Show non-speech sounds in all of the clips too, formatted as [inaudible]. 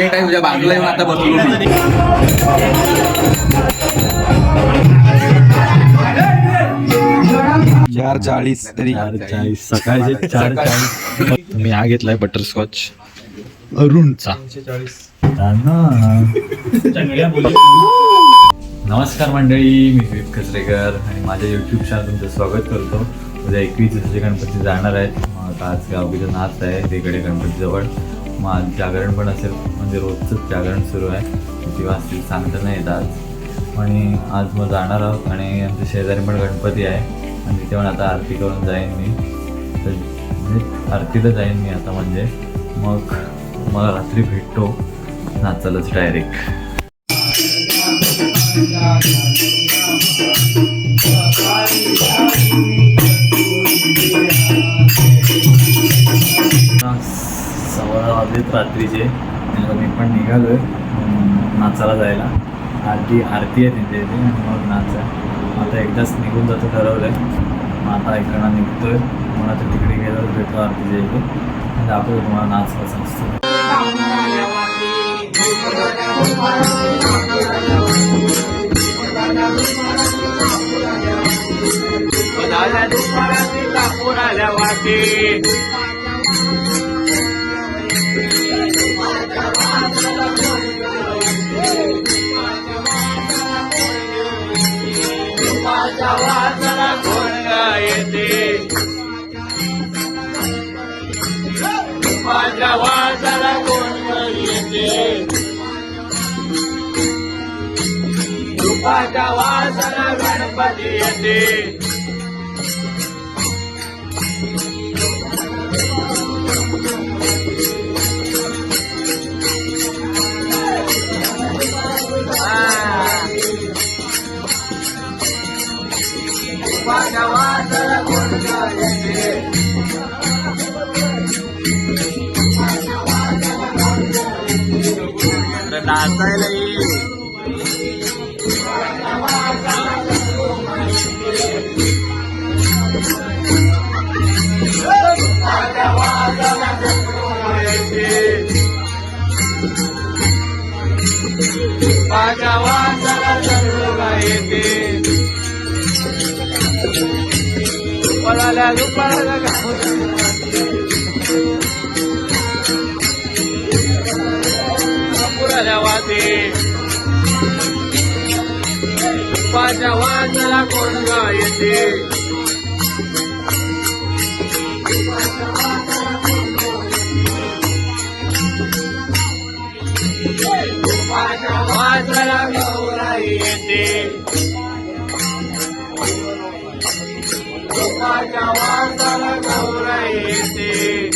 Late आहे तुझ्या बाजूला येऊन आता बसलो मी. चार चाळीस तरी. चार चाळीस. सकाळचे चार चाळीस. मी हा घेतलाय बटरस्कॉच अरुणचा. नमस्कार मंडळी मी विवेक कचरेकर आणि माझ्या युट्यूब चॅनल तुमचं स्वागत करतो. उद्या एकवीस दिवसाचे गणपती जाणार आहेत मग आज गावकीचं नाच आहे. तिकडे गणपतीजवळ. मग आज जागरण पण असेल. म्हणजे रोजचंच जागरण सुरू आहे. किती वाजतील सांगता नाही येत आज आणि आज मग जाणार आहोत आणि आमच्या शेजारी पण गणपती आहे. आणि तिथे पण आता आरती करून जाईन मी. तर म्हणजे आरतीला जाईन मी आता म्हणजे. मग मला रात्री भेटतो. नाचालच डायरेक्ट सव्वा वाजलेत रात्रीचे. आता मी पण निघालोय. आहे नाचाला जायला. आरती आरती आहे तिथे इथे मग नाच आहे. आता एकदाच निघून जातो ठरवलंय. मग आता एकजणा निघतोय. मला तर तिकडे गेलो भेटतो आरतीच्या इथे दाखवतो तुम्हाला नाच कसा असतो. पुष्पाच्या वासना गणपती येते. वासना गणपती येते. नाचायला येईल माझ्या वाचाला चंद्रोबा येते पळाल्या दुपारला पुराल्या देवाच्या वाचला कोण गायते? वाजला गौरा येते गोपाच्या गौरा येते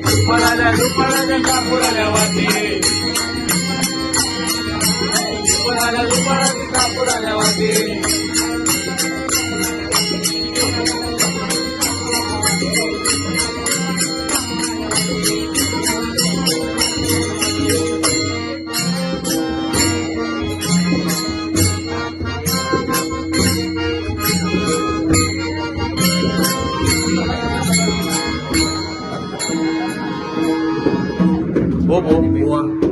दुपाराला दुपाराच्या कापुराला वाटे ada lupa kita kapur ada lagi buah.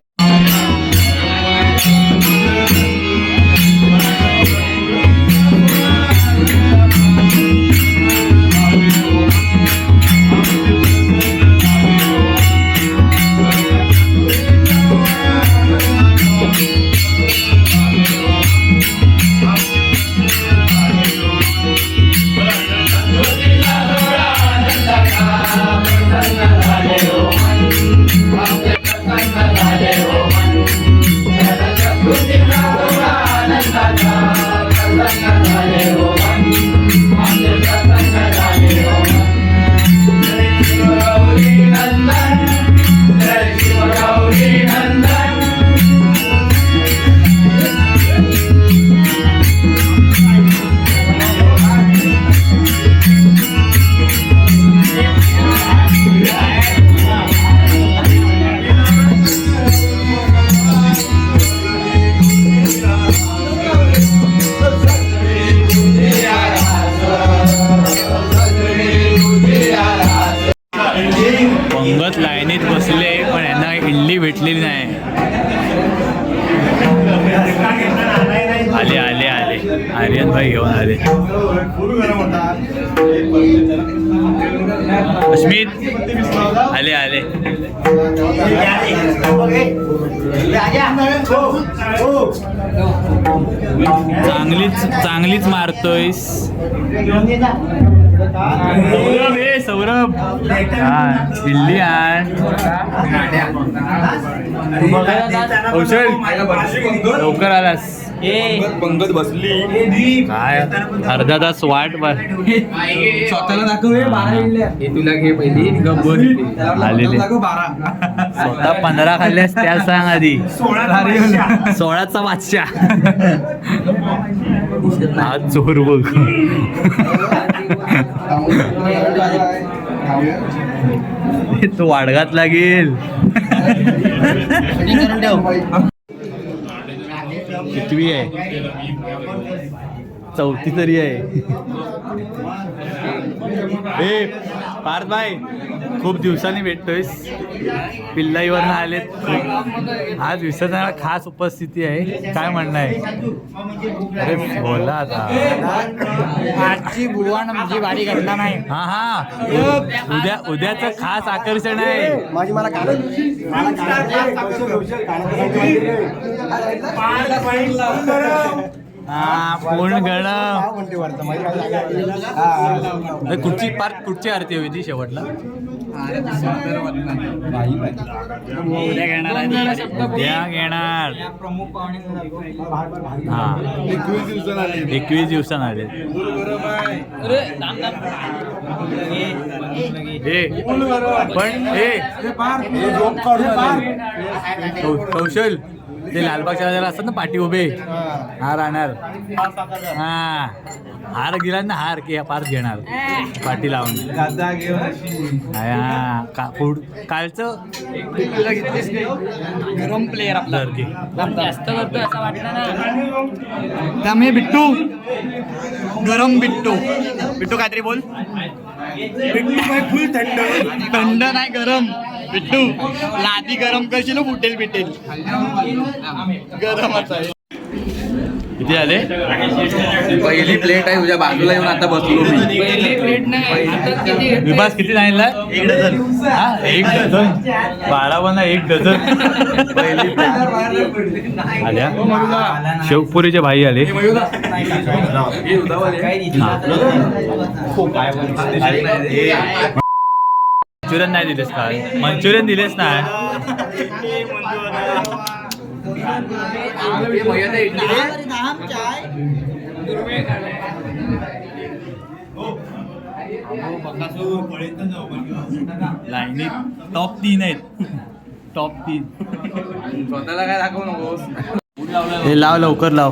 लाईनीत बसले पण यांना इडली भेटलेली नाही. आले आले आले. आर्यन भाई घेऊन आले. अश्मित आले आले. चांगलीच चांगलीच मारतोयस. सौरभ हे सौरभ. दिल्ली लवकर आलास. पंगत बसली. काय? अर्धा तास वाट बा स्वतःला दाखव हे. तुला घे पहिली आलेले. स्वतः पंधरा खाल्ल्यास त्या सांग आधी. सोळाचा बादशाह. [laughs] आज चोर बघ. [laughs] तो वाडगात लागेल. [laughs] [laughs] कितवी आहे. चौथी तरी आहे. ए पार्थ भाई खूप दिवसांनी भेटतोयस. पिल्लाईवरनं आलेत. आज विसर्जनाला खास उपस्थिती आहे. काय म्हणणं आहे? अरे बोला आता. आजची बुवान म्हणजे भारी घटना नाही. हा हा. उद्या उद्याचं खास आकर्षण आहे. माझी मला हा पूर्ण अरे कुठची पार कुठची आरती हवी ती शेवटला? उद्या घेणार उद्या घेणार. हा. एकवीस दिवसांना आले. पण कौ- कौशल. ते लालबागच्या राजाला असतात ना पाठी उभे. हार आणणार हा. हार दिला ना हार की पार घेणार. पाठी लावून. हा का पुढ कालचं? गरम प्लेअर आपला. की. जास्त करतोय असं वाटलं ना. त्यामुळे बिट्टू. गरम बिट्टू. बिट्टू काहीतरी बोल. बिट्टू फुल थंड. थंड नाही गरम. बिट्टू लादी गरम करशील फुटेल बिटेल गरमच आहे. किती आले? पहिली प्लेट आहे तुझ्या बाजूला येऊन आता बसलो मी. विभास किती सांगितला? एक डझन. हा एक डझन. बारा वना एक डझन. पहिली आल्या. शेवपुरीचे भाई आले. मंचुरियन नाही दिलेस का? मंचुरियन दिलेस ना? लाईनीत टॉप तीन आहेत. टॉप तीन. स्वतःला काय दाखवू नकोस? हे लाव लवकर लाव.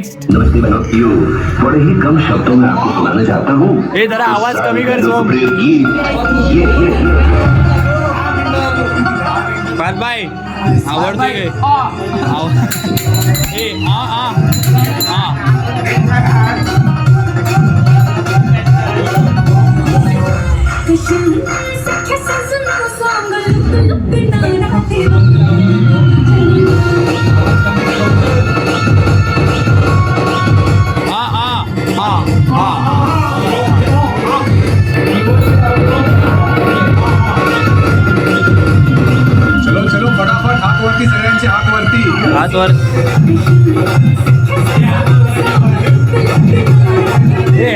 हूँ। बड़े ही कम शब्दों में आपको सुनाना चाहता हूँ। ए, जरा आवाज कमी कर, ये ये ये पाच बाय आवडते आव- ए आ आ। आ। वरती हात वर ए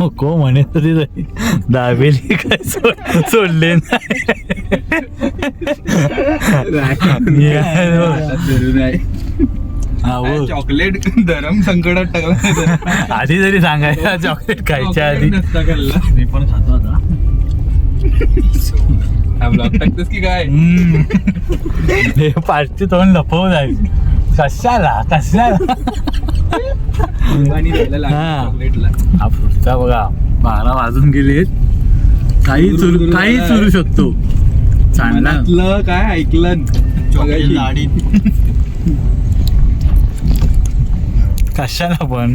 नको म्हणे तरी तरी दाबेली काय सोड सोडले नाही. हो. चॉकलेट धरम संकटात टाकला आधी तरी सांगायचं चॉकलेट खायच्या आधी. मी पण खातो आता. ब्लॉग टाकतोस की काय? हम्म. हे तोंड लपवून आहे कशाला? कशाला? हा. हा बघा. बारा वाजून गेलेत. काही सुरू काही सुरू शकतो. चांगला मनातलं काय ऐकलं? [laughs] चॉकलेट कशाला पण?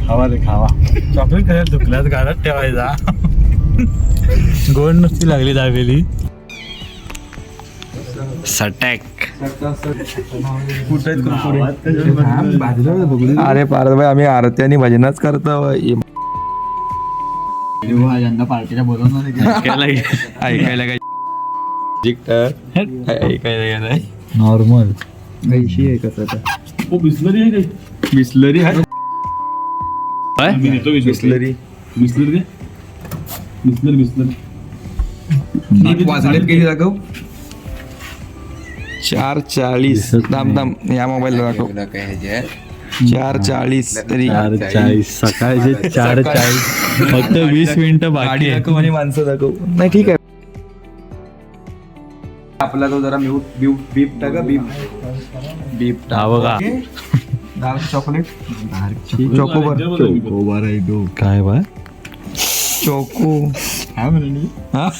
खावा रे खावा. चॉकलेट खायला दुखल्यात घरात ठेवायचा. गोड नुसती लागली दाबेली. सटॅक. अरे पार्थ भाई आम्ही आरती आणि भजनच करतो. पार्टीला बोलवणार ऐकायला काय? ऐकायला नॉर्मल. ऐशी आहे कसं बिस्लरी आहे बिस्लरी? वाजलेत किती दाखव? चार चाळीस. दाम दाम. या मोबाईल दाखव. चार चाळीस तरी. चार चाळीस. सकाळचे चार चाळीस. फक्त वीस मिनिटं बाकी गाडी आहे. दाखव आणि माणसं दाखव. नाही ठीक आहे. आपला तो जरा म्यूट बीप बीप टाका बीप. बीप बघा. Dark chocolate. चोकोबर काय बा? चोको हा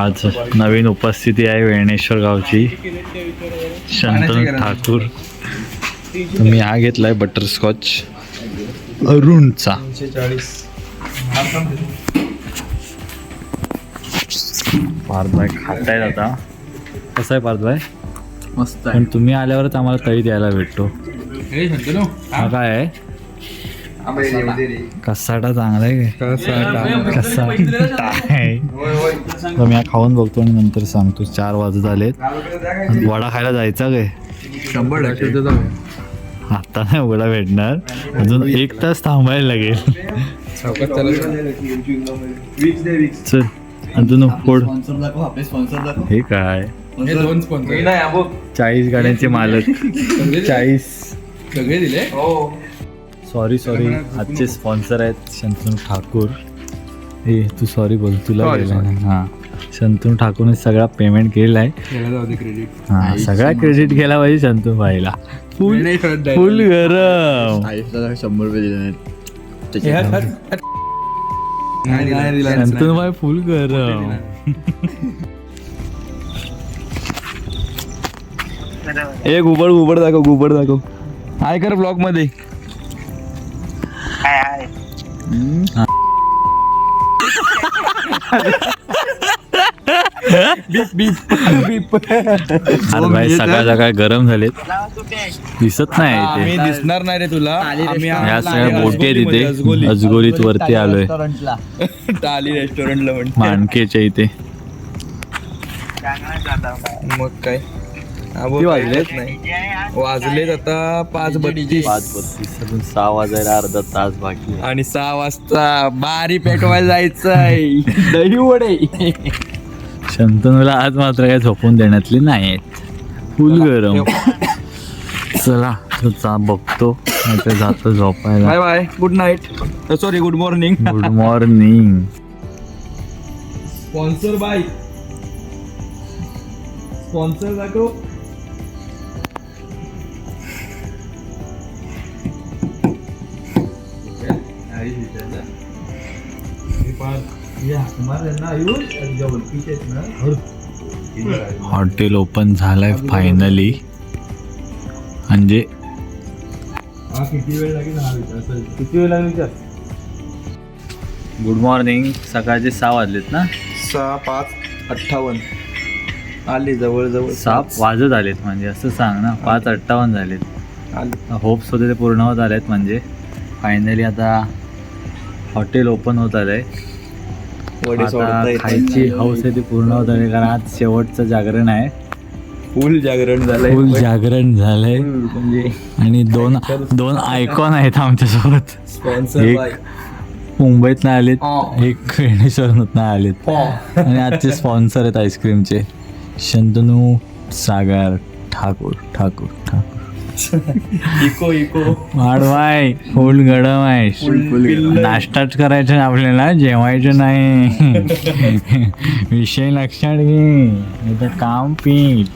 आज नवीन उपस्थिती आहे वेणेश्वर गावची. शंतनू ठाकूर. तुम्ही हा घेतलाय बटरस्कॉच अरुणचा. चाळीस पार्थभाई खातायत आता. कसं आहे पार्थभाई मस्त पण तुम्ही आल्यावरच आम्हाला तळी द्यायला भेटतो. हा. काय आहे. कसाटा. चांगला आहे काय? कसाटा. आहे. तर मी हा खाऊन बघतो आणि नंतर सांगतो. चार वाजत आलेत. वडा खायला जायचा काय? शंभर टक्के. आता नाही वडा भेटणार. अजून एक तास थांबायला लागेल. चल अजून फोड. हे काय? चाळीस गाड्यांचे मालक. [laughs] चाळीस. सगळे दिले. सॉरी सॉरी आजचे स्पॉन्सर आहेत शंतनू ठाकूर. ए तू सॉरी बोल तुला Sorry, गेला ना हां. शंतनू ठाकूरने सगळा पेमेंट केलाय जाऊ दे क्रेडिट हां सगळा क्रेडिट केला पाहिजे शंतनू भाईला. फुल नाही direct. फुल गरम. शंभर रुपये दिले नाहीत. नाही. दिला, नाही दिला. शंतनू भाई फुल गरम. ए गुबड गुबड दाखव गुबड दाखव. हाय कर ब्लॉगमध्ये. अरे भाई सकाळ सकाळ गरम झालेत दिसत नाही आम्ही इथे. दिसणार नाही रे तुला. आम्ही ह्या सगळ्या बोटी आहेत इथे. अजगोलीत वरती आलोय. टाली रेस्टॉरंटला म्हणते. मानकेच्या इथे. मग काय? वाजलेत? नाही. वाजलेत आता पाच बत्तीस. पाच बत्तीस. अजून सहा वाजायला अर्धा तास बाकी आहे. आणि सहा वाजता बारी पेटवायला जायचंय. [laughs] दही वडे. शंतनूला आज मात्र काय झोपून देण्यातले नाही आहेत फुल गरम. चला तो चा बघतो. नाहीतर जातो झोपायला. Bye bye. Good night sorry good morning good morning sponsor bye. Sponsor दाखव. हॉटेल ओपन झालंय फायनली म्हणजे गुड मॉर्निंग सकाळचे सहा वाजलेत ना? सहा पाच अठ्ठावन्न. आली जवळ जवळ. सहा वाजत आलेत म्हणजे असं सांग ना. पाच अठ्ठावन्न झालेत. आली. होप्स होते ते पूर्ण होत आलेत म्हणजे. फायनली आता हॉटेल ओपन होत आलंय. वडे आता खायची हौस आहे ती पूर्ण होत आली कारण आज शेवटचं जागरण आहे. फुल जागरण झालंय. फुल जागरण झालंय. म्हणजे आणि दोन दोन आयकॉन आहेत आमच्यासोबत. स्पॉन्सर एक बाय. मुंबईत नाही आलेत एक वेणेश्वरमधून आलेत. आणि आजचे स्पॉन्सर आहेत आईस्क्रीमचे शंतनू सागर ठाकूर ठाकूर ठाकूर. [laughs] Echo echo. वाढवाय फुल गडम आहे नाश्ताच करायचं आपल्याला जेवायचं नाही. [laughs] विषय लक्षात घे. काम पीठ.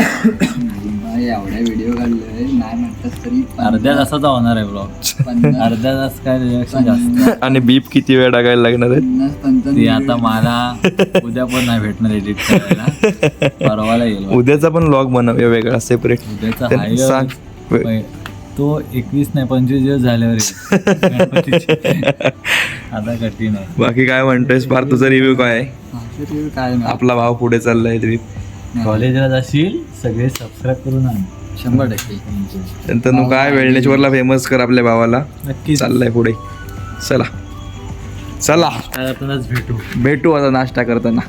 [coughs] [coughs] [coughs] एवढ्या व्हिडिओ काढले नाही म्हणतात तरी अर्ध्या तासाचा होणार आहे ब्लॉग अर्ध्या तास काय रिॲक्शन जास्त? आणि बीप किती वेळ टाकायला लागणार आहे पन्नास पंचावन्न ती आता मला उद्या पण नाही भेटणार एडिट करायला. परवाला येईल. उद्याचा पण ब्लॉग बनवूया वेगळा सेपरेट उद्याचा सांग. तो एकवीस नाही पंचवीस दिवस झाल्यावर येईल. गणपतीचे. आता कठीण आहे. बाकी काय म्हणतोयस? पार तुझा रिव्ह्यू काय आहे? काय नाही. आपला भाव पुढे चाललाय तुम्ही कॉलेजला जाशील सगळे सबस्क्राईब करून आण. शंभर टक्के. नंतर तू काय वेळणेश्वरला फेमस कर आपल्या भावाला. नक्कीच. चाललाय पुढे. चला. चला. भेटू. भेटू आता नाश्ता करताना.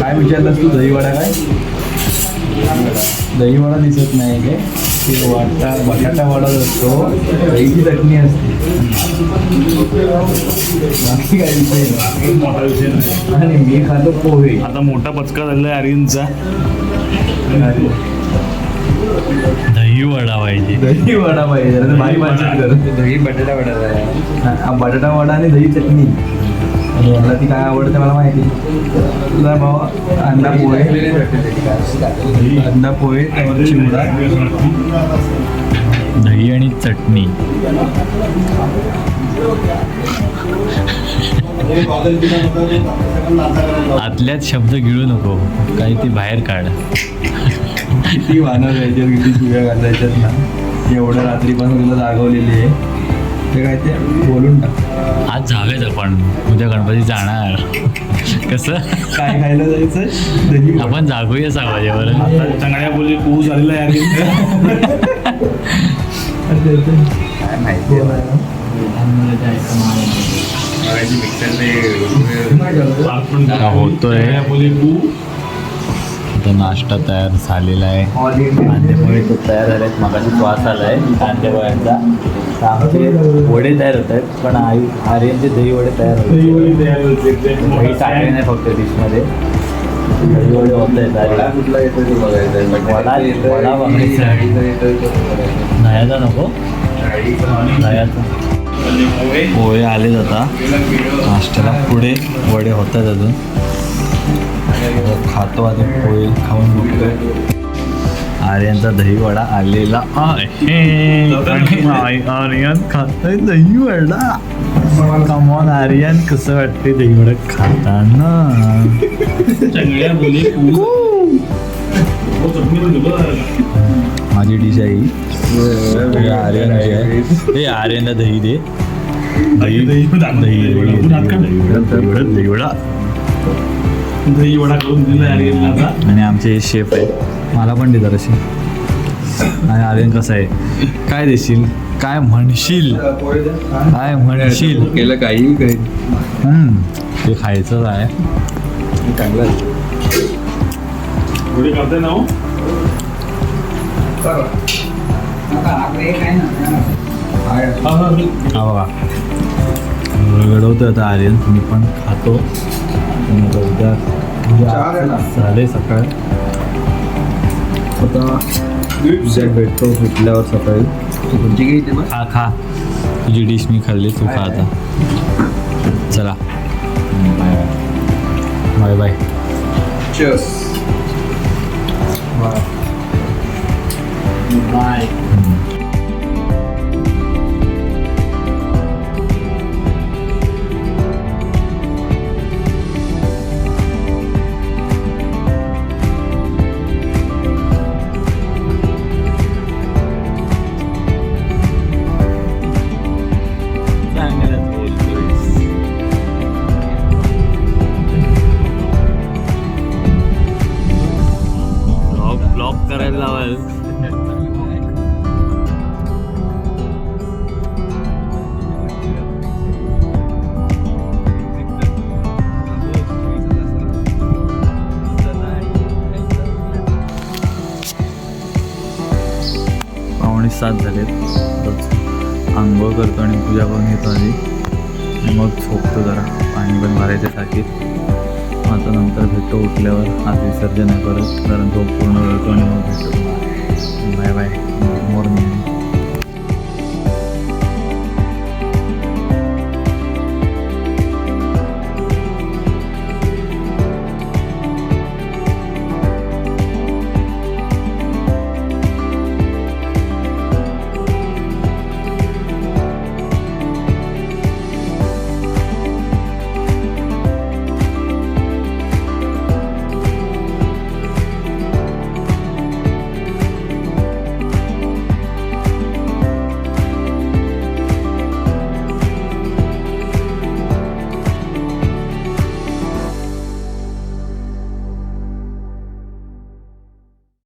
काय विचारलास तू? दहीवडा काय? दहीवडा दिसत नाही वाटा बटाटा वडा असतो. दहीची चटणी असते. बाकी काही विषय नाही. मोठा विषय नाही. आणि मी खातो पोहे. आता मोठा पचका झालेला आहे आर्यनचा दही वडा पाहिजे. दही वडा पाहिजे दही बटाटा वडा हा, बटाटा वडा आणि दही चटणी. याला ती काय आवडते मला माहिती तुला भाऊ अंडा पोहे. अंडा पोहे चिवडा. दही आणि चटणी. आतल्यात शब्द गिळू नको. काही ती बाहेर काढ. किती वानर यायच्यात किती शिव्या घालायच्यात ना. एवढं रात्रीपासून तुला जागवलेली आहे. ते काय ते बोलून टाक. आज जाऊयाच आपण उद्या गणपती जाणार. कसं? काय खायला जायचं? दही आपण जागूया सावाजेवर आता चांगल्या बोली पू झालेला आहे [laughs] काय माहिती. होतोय. नाश्ता तयार झालेला आहे. कांदेपोहे खूप तयार झाले आहेत मगाशी श्वास आला आहे कांदेपोह्यांचा. तर आमचे वडे तयार होत आहेत पण आई आर्यनचे दही वडे तयार होते दही टाकले नाही फक्त डिशमध्ये. दही वडे होत आहेत. कुठला येतो ते बघायचं वडा. दह्याचा नको. दह्याचा पोहे. आलेत आता. नाश्त्याला पुढे वडे होतात अजून. खातो आता पोहे खाऊन बघतोय आर्यनचा दही वडा आलेला आहे. आर्यन खातोय दही वडा कमॉन आर्यन कसं वाटते दही वडा खाताना. माझी डिश आहे ही. हे आर्यनची आहे. हे आर्यनला दही दे. दही दही दही दही वडा दही वडा दही वडा करून दिला आर्यनला आणि आमचे शेफ आहेत. मला पण दे जराशी. आणि आर्यन कसं आहे? काय देशील? काय म्हणशील? काय म्हणशील? केलं काही काही. हम्म, ते खायचंच आहे. चांगलं आहे. थोडी करते ना हो? हा, हा. हा बघा. घडवतोय आता आर्यन. मी पण खातो. आणि आता उद्या चार आहे ना? उद्या झाले सकाळ. आता उद्या भेटतो सुटल्यावर सकाळी. तुमची काही इथे खा खा. तुझी डिश मी खाल्ली तू खा आता. चला. Bye bye. Bye Cheers. Bye blog भेटतो उठल्यावर आज विसर्जन आहे परत कारण तो पूर्ण वेळ तो भेटतो बाय बाय गुड मॉर्निंग